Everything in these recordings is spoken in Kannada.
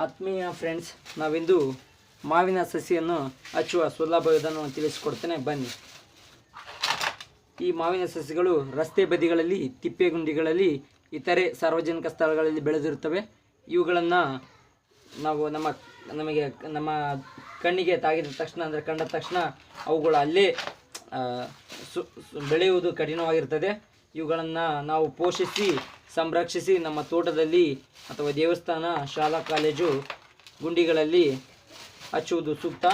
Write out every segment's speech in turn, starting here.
ಆತ್ಮೀಯ ಫ್ರೆಂಡ್ಸ್ ನಾವಿಂದು ಮಾವಿನ ಸಸಿಯನ್ನು ಹಚ್ಚುವ ಸುಲಭ ವಿಧಾನವನ್ನು ತಿಳಿಸಿಕೊಡ್ತೇನೆ. ಬನ್ನಿ. ಈ ಮಾವಿನ ಸಸಿಗಳು ರಸ್ತೆ ಬದಿಗಳಲ್ಲಿ ತಿಪ್ಪೆಗುಂಡಿಗಳಲ್ಲಿ ಇತರೆ ಸಾರ್ವಜನಿಕ ಸ್ಥಳಗಳಲ್ಲಿ ಬೆಳೆದಿರುತ್ತವೆ. ಇವುಗಳನ್ನು ನಾವು ನಮ್ಮ, ನಮಗೆ, ನಮ್ಮ ಕಣ್ಣಿಗೆ ತಾಗಿದ ತಕ್ಷಣ, ಅಂದರೆ ಕಂಡ ತಕ್ಷಣ ಅವುಗಳು ಅಲ್ಲೇ ಸು- ಬೆಳೆಯುವುದು ಕಠಿಣವಾಗಿರ್ತದೆ. ಇವುಗಳನ್ನು ನಾವು ಪೋಷಿಸಿ ಸಂರಕ್ಷಿಸಿ ನಮ್ಮ ತೋಟದಲ್ಲಿ ಅಥವಾ ದೇವಸ್ಥಾನ, ಶಾಲಾ, ಕಾಲೇಜು ಗುಂಡಿಗಳಲ್ಲಿ ಹಚ್ಚುವುದು ಸೂಕ್ತ.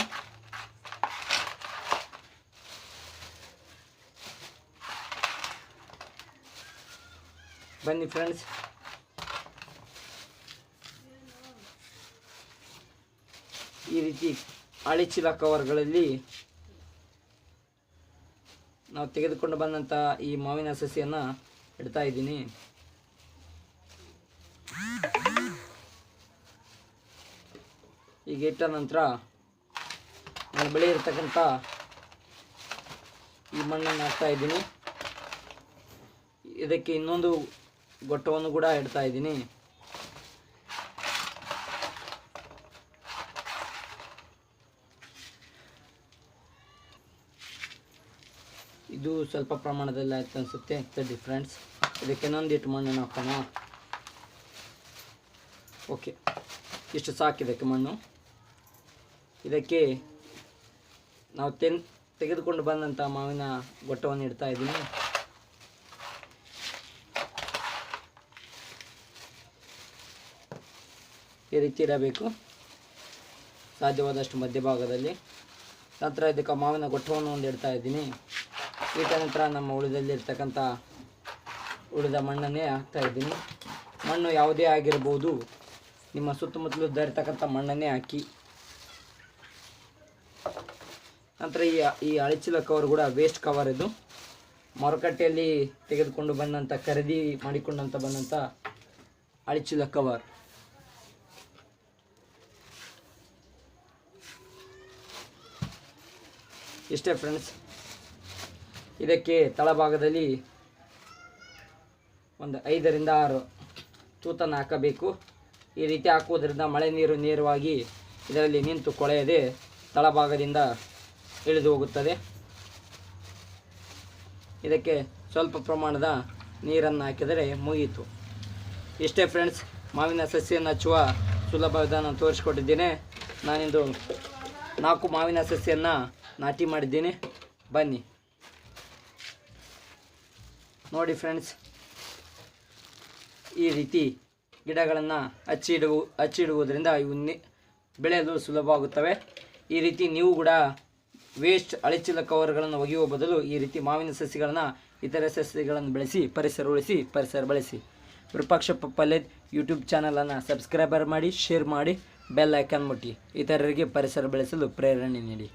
ಬನ್ನಿ ಫ್ರೆಂಡ್ಸ್. ಈ ರೀತಿ ಅಳಿಚಿಲ ಕವರ್ಗಳಲ್ಲಿ ನಾವು ತೆಗೆದುಕೊಂಡು ಬಂದಂಥ ಈ ಮಾವಿನ ಸಸಿಯನ್ನು ಇಡ್ತಾ ಇದ್ದೀನಿ. ಈಗ ಇಟ್ಟ ನಂತರ ನಾನು ಬಳಿ ಈ ಮಣ್ಣನ್ನು ಹಾಕ್ತಾ ಇದ್ದೀನಿ. ಇದಕ್ಕೆ ಇನ್ನೊಂದು ಗೊಟ್ಟವನ್ನು ಕೂಡ ಇಡ್ತಾ ಇದ್ದೀನಿ. ಇದು ಸ್ವಲ್ಪ ಪ್ರಮಾಣದಲ್ಲಿ ಆಯ್ತು ಅನಿಸುತ್ತೆ. ತಡಿ ಫ್ರೆಂಡ್ಸ್ ಇದಕ್ಕೆ ಇನ್ನೊಂದಿಟ್ಟು ಮಣ್ಣನ್ನು ಹಾಕೋಣ. ಓಕೆ. ಇಷ್ಟು ಸಾಕು ಇದಕ್ಕೆ ಮಣ್ಣು. ಇದಕ್ಕೆ ನಾವು ತೆನ್, ತೆಗೆದುಕೊಂಡು ಬಂದಂಥ ಮಾವಿನ ಗೊಟ್ಟವನ್ನು ಇಡ್ತಾ ಇದ್ದೀನಿ. ಈ ರೀತಿ ಇರಬೇಕು ಸಾಧ್ಯವಾದಷ್ಟು ಮಧ್ಯಭಾಗದಲ್ಲಿ. ನಂತರ ಇದಕ್ಕೆ ಮಾವಿನ ಗೊಟ್ಟವನ್ನು ಒಂದು ಇಡ್ತಾ ಇದ್ದೀನಿ. ಈಟ ನಂತರ ನಮ್ಮ ಉಳಿದಲ್ಲಿರ್ತಕ್ಕಂಥ ಉಳಿದ ಮಣ್ಣನ್ನೇ ಹಾಕ್ತಾ ಇದ್ದೀನಿ. ಮಣ್ಣು ಯಾವುದೇ ಆಗಿರ್ಬೋದು ನಿಮ್ಮ ಸುತ್ತಮುತ್ತಲು ಧರಿತಕ್ಕಂಥ ಮಣ್ಣನ್ನೇ ಹಾಕಿ. ನಂತರ ಈ ಈ ಅಳಿಚಿಲ ಕವರ್ ಕೂಡ ವೇಸ್ಟ್ ಕವರ್ ಇದು. ಮಾರುಕಟ್ಟೆಯಲ್ಲಿ ತೆಗೆದುಕೊಂಡು ಬಂದಂಥ ಖರೀದಿ ಮಾಡಿಕೊಂಡಂಥ ಬಂದಂಥ ಅಳಿಚಿಲ ಕವರ್ ಇಷ್ಟೇ ಫ್ರೆಂಡ್ಸ್ ಇದಕ್ಕೆ ತಳಭಾಗದಲ್ಲಿ ಒಂದು ಐದರಿಂದ ಆರು ತೂತನ್ನು ಹಾಕಬೇಕು. ಈ ರೀತಿ ಹಾಕುವುದರಿಂದ ಮಳೆ ನೀರು ನೇರವಾಗಿ ಇದರಲ್ಲಿ ನಿಂತು ಕೊಳೆಯದೆ ತಳಭಾಗದಿಂದ ಇಳಿದು ಹೋಗುತ್ತದೆ. ಇದಕ್ಕೆ ಸ್ವಲ್ಪ ಪ್ರಮಾಣದ ನೀರನ್ನು ಹಾಕಿದರೆ ಮುಗಿಯಿತು ಇಷ್ಟೇ ಫ್ರೆಂಡ್ಸ್, ಮಾವಿನ ಸಸ್ಯವನ್ನು ಹಚ್ಚುವ ಸುಲಭ ವಿಧಾನ ತೋರಿಸ್ಕೊಟ್ಟಿದ್ದೇನೆ. ನಾನಿಂದು ನಾಲ್ಕು ಮಾವಿನ ಸಸ್ಯನ್ನು ನಾಟಿ ಮಾಡಿದ್ದೀನಿ. ಬನ್ನಿ. ನೋಡಿ ಫ್ರೆಂಡ್ಸ್, ಈ ರೀತಿ ಗಿಡಗಳನ್ನು ಹಚ್ಚಿಡುವು ಹಚ್ಚಿಡುವುದರಿಂದ ಇವು ಬೆಳೆಯಲು ಸುಲಭವಾಗುತ್ತವೆ. ಈ ರೀತಿ ನೀವು ಕೂಡ ವೇಸ್ಟ್ ಅಳಿಚಿಲ ಕವರ್ಗಳನ್ನು ಒಗೆಯುವ ಬದಲು ಈ ರೀತಿ ಮಾವಿನ ಸಸಿಗಳನ್ನು ಇತರೆ ಸಸಿಗಳನ್ನು ಬೆಳೆಸಿ, ಪರಿಸರ ಉಳಿಸಿ, ಪರಿಸರ ಬಳಸಿ. ವಿರೂಪಾಕ್ಷ ಪಲ್ಯದ ಯೂಟ್ಯೂಬ್ ಚಾನಲನ್ನು ಸಬ್ಸ್ಕ್ರೈಬರ್ ಮಾಡಿ ಶೇರ್ ಮಾಡಿ ಬೆಲ್ ಐಕಾನ್ ಮುಟ್ಟಿ. ಇತರರಿಗೆ ಪರಿಸರ ಬೆಳೆಸಲು ಪ್ರೇರಣೆ ನೀಡಿ.